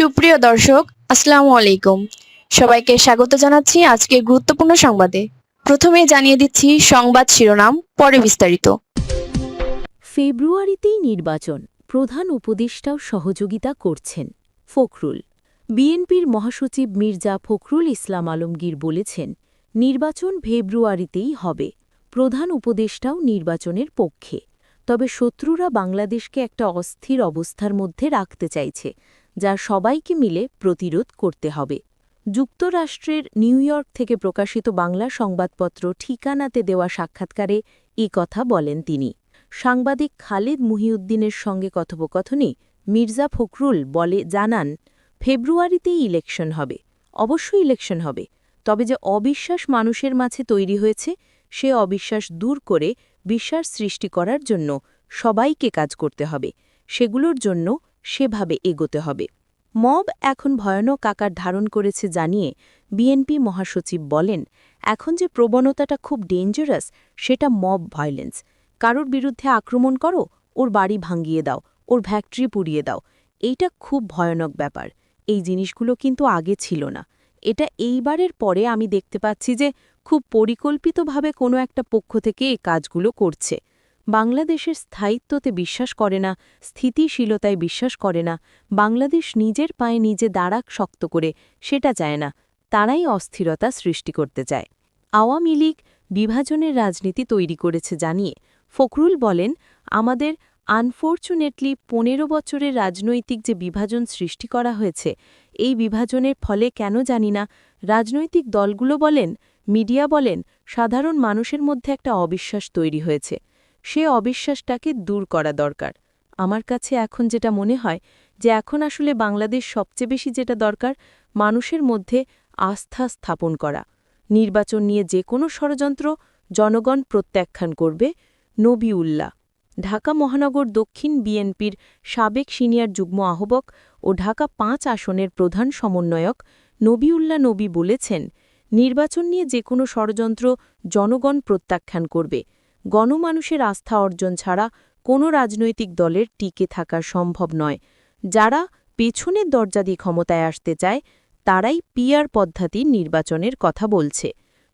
সুপ্রিয় দর্শক, আসসালামু আলাইকুম। সবাইকে স্বাগত জানাচ্ছি আজকে গুরুত্বপূর্ণ সংবাদে। প্রথমে জানিয়ে দিচ্ছি সংবাদ শিরোনাম, পরে বিস্তারিত। ফেব্রুয়ারিতেই নির্বাচন, প্রধান উপদেষ্টাও সহযোগিতা করছেন, ফখরুল। বিএনপির মহাসচিব মির্জা ফখরুল ইসলাম আলমগীর বলেছেন, নির্বাচন ফেব্রুয়ারিতেই হবে, প্রধান উপদেষ্টাও নির্বাচনের পক্ষে। তবে শত্রুরা বাংলাদেশকে একটা অস্থির অবস্থার মধ্যে রাখতে চাইছে যা সবাইকে মিলে প্রতিরোধ করতে হবে। যুক্তরাষ্ট্রের নিউ ইয়র্ক থেকে প্রকাশিত বাংলা সংবাদপত্র ঠিকানাতে দেওয়া সাক্ষাৎকারে এ কথা বলেন তিনি। সাংবাদিক খালিদ মুহিউদ্দিনের সঙ্গে কথোপকথনে মির্জা ফখরুল বলে জানান, ফেব্রুয়ারিতেই ইলেকশন হবে। অবশ্যই ইলেকশন হবে। তবে যে অবিশ্বাস মানুষের মাঝে তৈরি হয়েছে, সে অবিশ্বাস দূর করে বিশ্বাস সৃষ্টি করার জন্য সবাইকে কাজ করতে হবে। সেগুলোর জন্য সেভাবে এগোতে হবে। মব এখন ভয়ানক আকার ধারণ করেছে জানিয়ে বিএনপি মহাসচিব বলেন, এখন যে প্রবণতাটা খুব ডেঞ্জারাস সেটা মব ভায়োলেন্স কারোর বিরুদ্ধে আক্রমণ করো, ওর বাড়ি ভাঙ্গিয়ে দাও, ওর ফ্যাক্টরি পুড়িয়ে দাও। এইটা খুব ভয়ানক ব্যাপার। এই জিনিসগুলো কিন্তু আগে ছিল না। এটা এইবারের পরে আমি দেখতে পাচ্ছি যে খুব পরিকল্পিতভাবে কোনো একটা পক্ষ থেকে এই কাজগুলো করছে। বাংলাদেশের স্থায়িত্বতে বিশ্বাস করে না, স্থিতিশীলতায় বিশ্বাস করে না, বাংলাদেশ নিজের পায়ে নিজে দাঁড়াক শক্ত করে, সেটা চায় না, তারাই অস্থিরতা সৃষ্টি করতে চায়। আওয়ামী লীগ বিভাজনের রাজনীতি তৈরি করেছে জানিয়ে ফখরুল বলেন, আমাদের আনফর্চুনেটলি পনেরো বছরের রাজনৈতিক যে বিভাজন সৃষ্টি করা হয়েছে, এই বিভাজনের ফলে কেন জানি না, রাজনৈতিক দলগুলো বলেন, মিডিয়া বলেন, সাধারণ মানুষের মধ্যে একটা অবিশ্বাস তৈরি হয়েছে। সে অবিশ্বাসটাকে দূর করা দরকার। আমার কাছে এখন যেটা মনে হয় যে এখন আসলে বাংলাদেশ সবচেয়ে বেশি যেটা দরকার, মানুষের মধ্যে আস্থা স্থাপন করা। নির্বাচন নিয়ে যে কোনো ষড়যন্ত্র জনগণ প্রত্যাখ্যান করবে, নবিউল্লাহ। ঢাকা মহানগর দক্ষিণ বিএনপির সাবেক সিনিয়র যুগ্ম আহ্বক ও ঢাকা পাঁচ আসনের প্রধান সমন্বয়ক নবিউল্লাহ নবী বলেছেন, নির্বাচন নিয়ে যে কোনো ষড়যন্ত্র জনগণ প্রত্যাখ্যান করবে। গণমানুষের আস্থা অর্জন ছাড়া কোনো রাজনৈতিক দলের টিকে থাকা সম্ভব নয়। যারা পেছনের দরজা দিয়ে ক্ষমতায় আসতে চায়, তারাই পিয়ার পদ্ধতির নির্বাচনের কথা বলছে।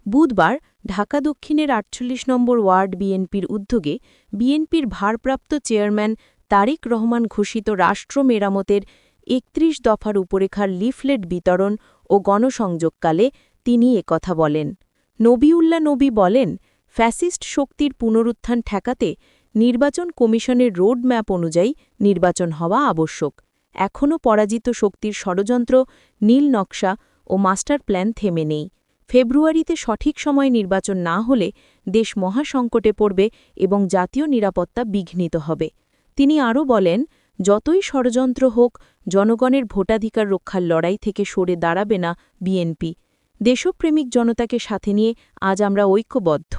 বুধবার ঢাকা দক্ষিণের আটচল্লিশ নম্বর ওয়ার্ড বিএনপির উদ্যোগে বিএনপির ভারপ্রাপ্ত চেয়ারম্যান তারিক রহমান ঘোষিত রাষ্ট্র মেরামতের একত্রিশ দফার উপরেখার লিফলেট বিতরণ ও গণসংযোগকালে তিনি একথা বলেন। নবিউল্লা নবী বলেন ফ্যাসিস্ট শক্তির পুনরুত্থান ঠেকাতে নির্বাচন কমিশনের রোড ম্যাপ অনুযায়ী নির্বাচন হওয়া আবশ্যক। এখনও পরাজিত শক্তির ষড়যন্ত্র, নীল নকশা ও মাস্টার প্ল্যান থেমে নেই। ফেব্রুয়ারিতে সঠিক সময়ে নির্বাচন না হলে দেশ মহাসংকটে পড়বে এবং জাতীয় নিরাপত্তা বিঘ্নিত হবে। তিনি আরও বলেন, যতই ষড়যন্ত্র হোক, জনগণের ভোটাধিকার রক্ষার লড়াই থেকে সরে দাঁড়াবে না বিএনপি। দেশপ্রেমিক জনতাকে সাথে নিয়ে আজ আমরা ঐক্যবদ্ধ।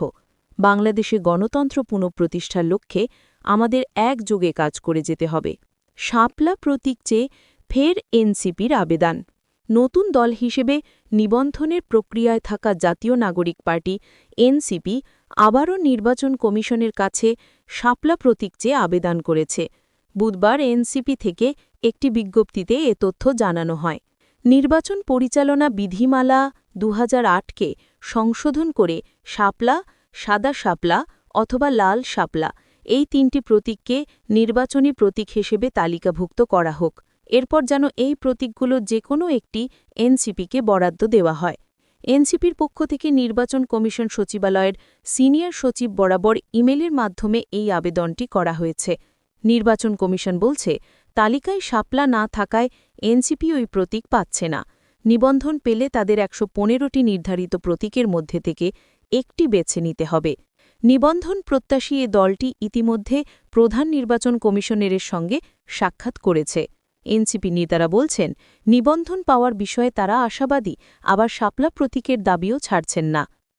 বাংলাদেশে গণতন্ত্র পুনঃপ্রতিষ্ঠার লক্ষ্যে আমাদের একযোগে কাজ করে যেতে হবে। শাপলা প্রতীক চেয়ে ফের এনসিপির আবেদন। নতুন দল হিসেবে নিবন্ধনের প্রক্রিয়ায় থাকা জাতীয় নাগরিক পার্টি, এনসিপি, আবারও নির্বাচন কমিশনের কাছে শাপলা প্রতীক চেয়ে আবেদন করেছে। বুধবার এনসিপি থেকে একটি বিজ্ঞপ্তিতে এ তথ্য জানানো হয়। নির্বাচন পরিচালনা বিধিমালা দু কে সংশোধন করে শাপলা সাদা শাপলা অথবা লাল শাপলা এই তিনটি প্রতীককে নির্বাচনী প্রতীক হিসেবে তালিকাভুক্ত করা হোক। এরপর যেন এই প্রতীকগুলো যে কোনো একটি এনসিপিকে বরাদ্দ দেওয়া হয়। এনসিপির পক্ষ থেকে নির্বাচন কমিশন সচিবালয়ের সিনিয়র সচিব বরাবর ইমেলের মাধ্যমে এই আবেদনটি করা হয়েছে। নির্বাচন কমিশন বলছে, তালিকায় শাপলা না থাকায় এনসিপি ওই প্রতীক পাচ্ছে না। নিবন্ধন পেলে তাদের একশো পনেরোটি নির্ধারিত প্রতীকের মধ্যে থেকে একটি বেছে নিতে হবে। নিবন্ধন প্রত্যাশী এ দলটি ইতিমধ্যে প্রধান নির্বাচন কমিশনারের সঙ্গে সাক্ষাৎ করেছে। এনসিপি নেতারা বলছেন, নিবন্ধন পাওয়ার বিষয়ে তারা আশাবাদী, আবার শাপলা প্রতীকের দাবিও ছাড়ছেন না।